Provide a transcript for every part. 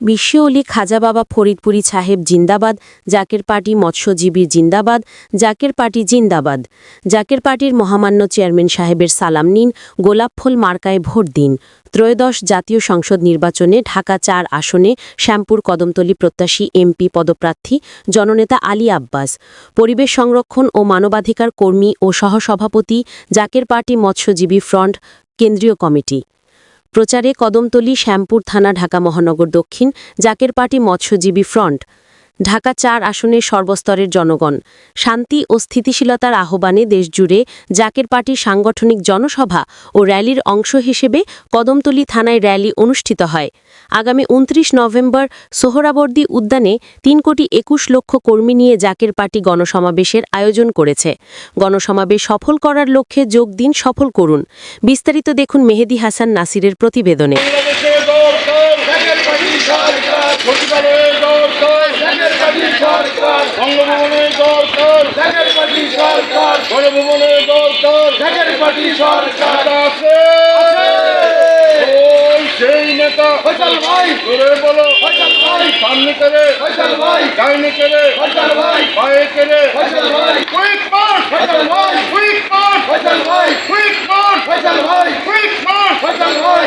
বিশ্বঅলি খাজা বাবা ফরিদপুরি সাহেব জিন্দাবাদ, জাকের পার্টি মৎস্যজীবী জিন্দাবাদ, জাকের পার্টি জিন্দাবাদ। জাকের পার্টির মহামান্য চেয়ারম্যান সাহেবের সালাম নিন গোলাপফুল মার্কায় ভোট দিন। ত্রয়োদশ জাতীয় সংসদ নির্বাচনে ঢাকা চার আসনে শ্যামপুর কদমতলী প্রত্যাশী এমপি পদপ্রার্থী জননেতা আলী আব্বাস। পরিবেশ সংরক্ষণ ও মানবাধিকার কর্মী ও সহসভাপতি, জাকের পার্টি মৎস্যজীবী ফ্রন্ট, কেন্দ্রীয় কমিটি। প্রচারে কদমতলী শ্যামপুর থানা ঢাকা মহানগর দক্ষিণ জাকের পার্টি মৎস্যজীবী ফ্রন্ট। ঢাকা চার আসনের সর্বস্তরের জনগণ। শান্তি ও স্থিতিশীলতার আহ্বানে দেশজুড়ে জাকের পার্টির সাংগঠনিক জনসভা ও র্যালির অংশ হিসেবে কদমতলী থানায় র্যালি অনুষ্ঠিত হয়। আগামী উনত্রিশ নভেম্বর সোহরাবর্দী উদ্যানে তিন কোটি একুশ লক্ষ কর্মী নিয়ে জাকের পার্টি গণসমাবেশের আয়োজন করেছে। গণসমাবেশ সফল করার লক্ষ্যে যোগ দিন সফল করুন। বিস্তারিত দেখুন মেহেদি হাসান নাসিরের প্রতিবেদনে বাংলাদেশে দরকার ঢাকার পার্টি সরকার প্রতিবারে দরকার ঢাকার পার্টি সরকার বঙ্গভবনে দরকার ঢাকার পার্টি সরকার গণভবনে দরকার। ঢাকার পার্টি সরকার। আছে। ওই সেই নেতা। ফসল ভাই। করে বলো। ফসল ভাই। সামনে করে ফসল ভাই। ডাইনে করে ফসল ভাই। পায়ে করে ফসল ভাই। Quick pass. ফসল ভাই। কুইক মার্চ ফসল ভাই কুইক মার্চ ফসল ভাই কুইক মার্চ ফসল ভাই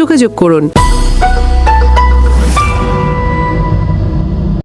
যোগাযোগ করুন।